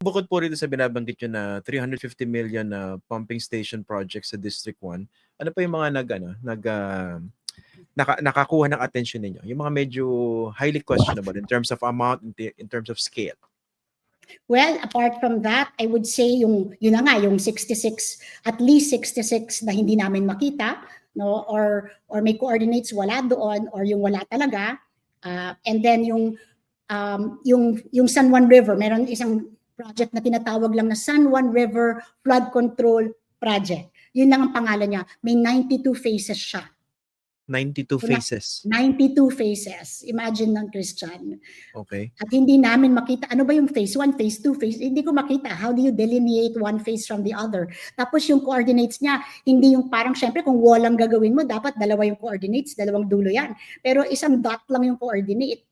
bukod po rito sa binabanggit nyo na 350 million na pumping station project sa District 1, ano pa yung mga nag, ano, nag, ah, naka, nakakuha ng attention ninyo? Yung mga medyo highly questionable in terms of amount, in, in terms of scale. Well, apart from that, I would say yung yun na nga yung 66 at least 66 na hindi namin makita no or or may coordinates wala doon or yung wala talaga Ah, and then yung um, yung yung San Juan River, meron isang project na tinatawag lang na San Juan River Flood Control Project. Yun lang ang pangalan niya. May 92 phases siya. 92 Wala. phases. 92 phases. Imagine ng Christian. Okay. At hindi namin makita, ano ba yung phase 1, phase 2, phase, hindi ko makita. How do you delineate one phase from the other? Tapos yung coordinates niya, hindi yung parang syempre kung wall ang gagawin mo, dapat dalawa yung coordinates, dalawang dulo yan. Pero isang dot lang yung coordinate.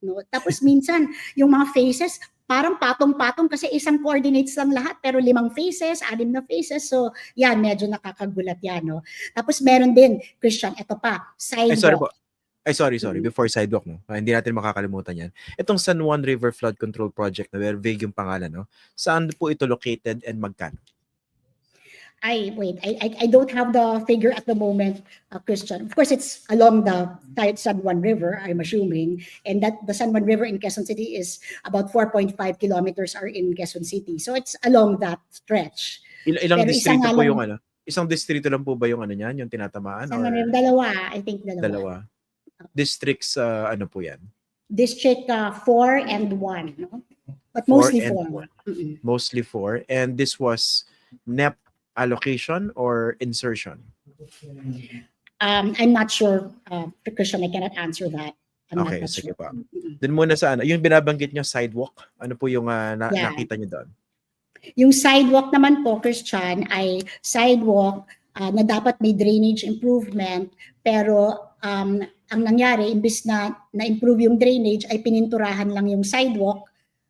No? Tapos minsan, yung mga phases, parang patong-patong kasi isang coordinates lang lahat, pero limang phases, anim na phases. So, yan, medyo nakakagulat yan. No? Tapos meron din, Christian, ito pa, Ay, sorry sidewalk. po. Ay, sorry, sorry. Mhm. Before sidewalk, no? Ah, hindi natin makakalimutan yan. Itong San Juan River Flood Control Project na very vague yung pangalan, no? Saan po ito located and magkano? I wait. I, I I don't have the figure at the moment, uh, Christian. Of course, it's along the San Juan River. I'm assuming, and that the San Juan River in Quezon City is about 4.5 kilometers are in Quezon City. So it's along that stretch. Il- ilang Pero distrito po lang- yung ano? Isang distrito lang po ba yung ano niyan, yung tinatamaan? San Juan River, dalawa. I think dalawa. dalawa? Districts, uh, ano po yan? District uh, four and one, no? But Four mostly and four. one. Mm-mm. Mostly four. And this was NEP allocation or insertion? Um, I'm not sure, uh, Christian. I cannot answer that. I'm not Okay, that sige sure. pa. Mm-mm. Dun muna sa ano, yung binabanggit nyo sidewalk, ano po yung ah, na- Yeah. nakita nyo doon? Yung sidewalk naman po, Christian, ay sidewalk ah, na dapat may drainage improvement, pero um, ang nangyari, imbis na na-improve yung drainage, ay pininturahan lang yung sidewalk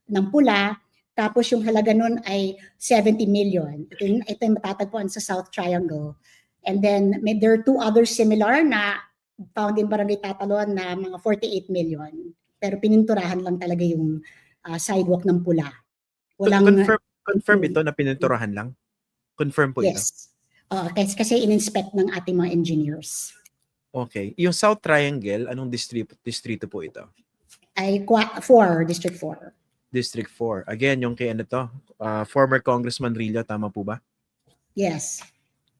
ng pula, tapos yung halaga nun ay 70 million. Ito, yung- ito yung matatagpuan sa South Triangle. And then may, there are two other similar na found in Barangay Tatalon na mga 48 million. Pero pininturahan lang talaga yung ah, sidewalk ng pula. Walang, confirm, confirm ito na pininturahan lang? Confirm po ito? Yes. Oo, kasi, kasi in-inspect ng ating mga engineers. Okay. Yung South Triangle, anong distrito, distrito po ito? Ay, 4, District 4. District 4. Again, yung kay ano to, ah, former Congressman Rillo, tama po ba? Yes.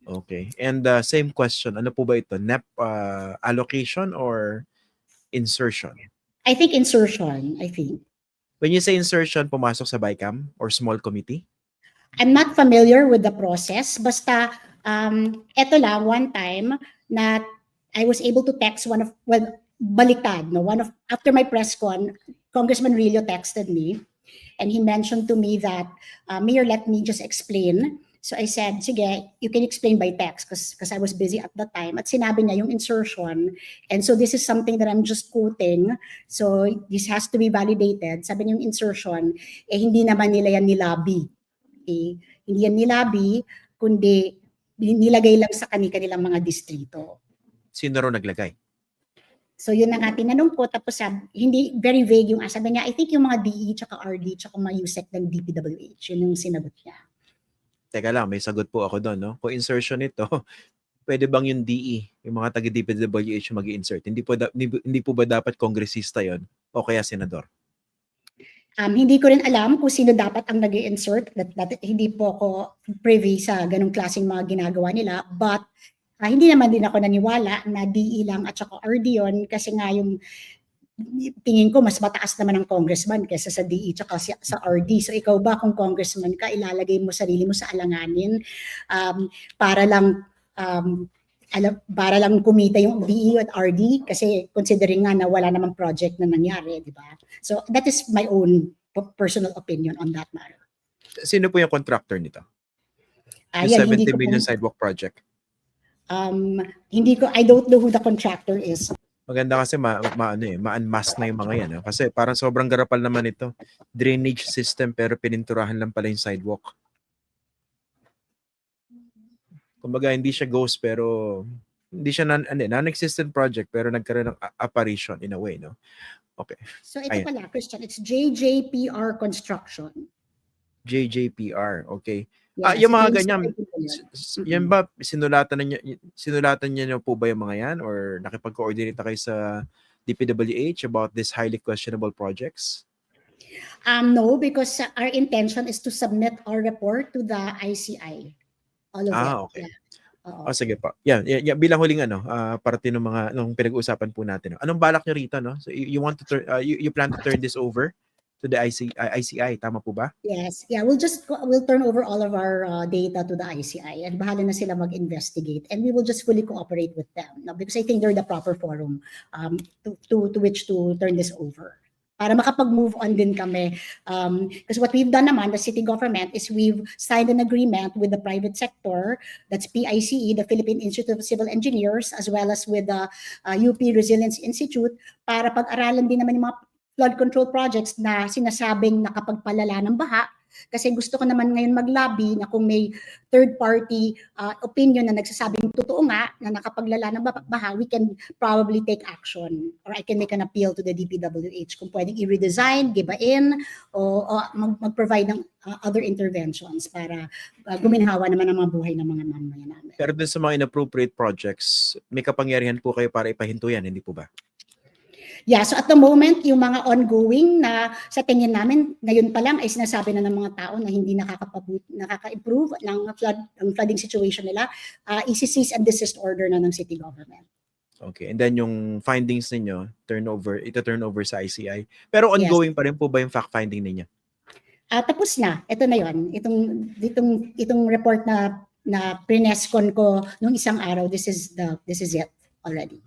Okay. And uh, same question, ano po ba ito? NEP uh, allocation or insertion? I think insertion, I think. When you say insertion, pumasok sa BICAM or small committee? I'm not familiar with the process. Basta, um, eto lang, one time, na I was able to text one of, well, baliktad, no? One of, after my press con, Congressman Rillo texted me, and he mentioned to me that, uh, Mayor, let me just explain. So I said, sige, you can explain by text because I was busy at the time. At sinabi niya yung insertion. And so this is something that I'm just quoting. So this has to be validated. Sabi niya yung insertion, eh hindi naman nila yan nilabi. Eh, hindi yan nilabi, kundi nilagay lang sa kani-kanilang mga distrito. Sino raw naglagay? So yun ang ating tinanong ko, tapos sabi, hindi, very vague yung sabi niya, I think yung mga DE, tsaka RD, tsaka mga USEC ng DPWH, yun yung sinagot niya. Teka lang, may sagot po ako doon. No? Kung insertion ito, pwede bang yung DE, yung mga taga-DPWH mag insert Hindi po, da- hindi, hindi po ba dapat kongresista yon o kaya senador? Um, hindi ko rin alam kung sino dapat ang nag insert that, that, hindi po ako privy sa ganong klaseng mga ginagawa nila. But ah, hindi naman din ako naniwala na DE lang at saka RD yun kasi nga yung tingin ko mas mataas naman ang congressman kaysa sa DE tsaka sa, sa RD. So ikaw ba kung congressman ka, ilalagay mo sarili mo sa alanganin um, para lang um, alam, para lang kumita yung DE at RD kasi considering nga na wala namang project na nangyari, di ba? So that is my own personal opinion on that matter. Sino po yung contractor nito? Ah, Yung yan, hindi 70 ko million po- sidewalk project. Um, hindi ko, I don't know who the contractor is. Maganda kasi ma, ma ano eh, ma-unmask na yung mga yan. eh. Kasi parang sobrang garapal naman ito. Drainage system pero pininturahan lang pala yung sidewalk. Kumbaga hindi siya ghost pero hindi siya non, ano, eh, non-existent project pero nagkaroon ng apparition in a way, no? Okay. So ito Ayun. pala, Christian, it's JJPR Construction. JJPR. Okay. Ah, Yes, yung mga ganyan, Yan ba sinulatan niyo sinulatan niyo na po ba yung mga yan or nakipag-coordinate na kayo sa DPWH about this highly questionable projects? Um, no, because uh, our intention is to submit our report to the ICI. All of Ah, it. okay. Yeah. Oo. Oh, sige pa. Yan, yan, yan, bilang huling ano, ah, parte ng mga nung pinag-uusapan po natin. no? Anong balak niyo rito, no? So you, you want to turn ah, you, you plan to turn this over to the IC, ah, ICI, tama po ba? Yes. Yeah, we'll just we'll turn over all of our uh, data to the ICI and bahala na sila mag-investigate and we will just fully cooperate with them no? because I think they're the proper forum um, to, to to which to turn this over. Para makapag-move on din kami. Um, because what we've done naman, the city government, is we've signed an agreement with the private sector, that's PICE, the Philippine Institute of Civil Engineers, as well as with the uh, UP Resilience Institute, para pag-aralan din naman yung mga flood control projects na sinasabing nakapagpalala ng baha kasi gusto ko naman ngayon mag-lobby na kung may third party uh, opinion na nagsasabing totoo nga na nakapaglala ng ba- baha, we can probably take action or I can make an appeal to the DPWH kung pwedeng i-redesign, gibain o, o mag- mag-provide ng uh, other interventions para uh, guminhawa naman ang mga buhay ng mga mamamayan namin. Pero dun sa mga inappropriate projects, may kapangyarihan po kayo para ipahinto yan, hindi po ba? Yeah, so at the moment, yung mga ongoing na sa tingin namin, ngayon pa lang ay sinasabi na ng mga tao na hindi nakakapabut, nakaka-improve ng flood, ang flooding situation nila, uh, isi-cease and desist order na ng city government. Okay. And then yung findings ninyo, turnover, ito turnover sa ICI. Pero Yes. ongoing pa rin po ba yung fact-finding ninyo? Ah, tapos na, ito na yon itong, itong, itong report na na prinescon ko nung isang araw, this is the this is it already.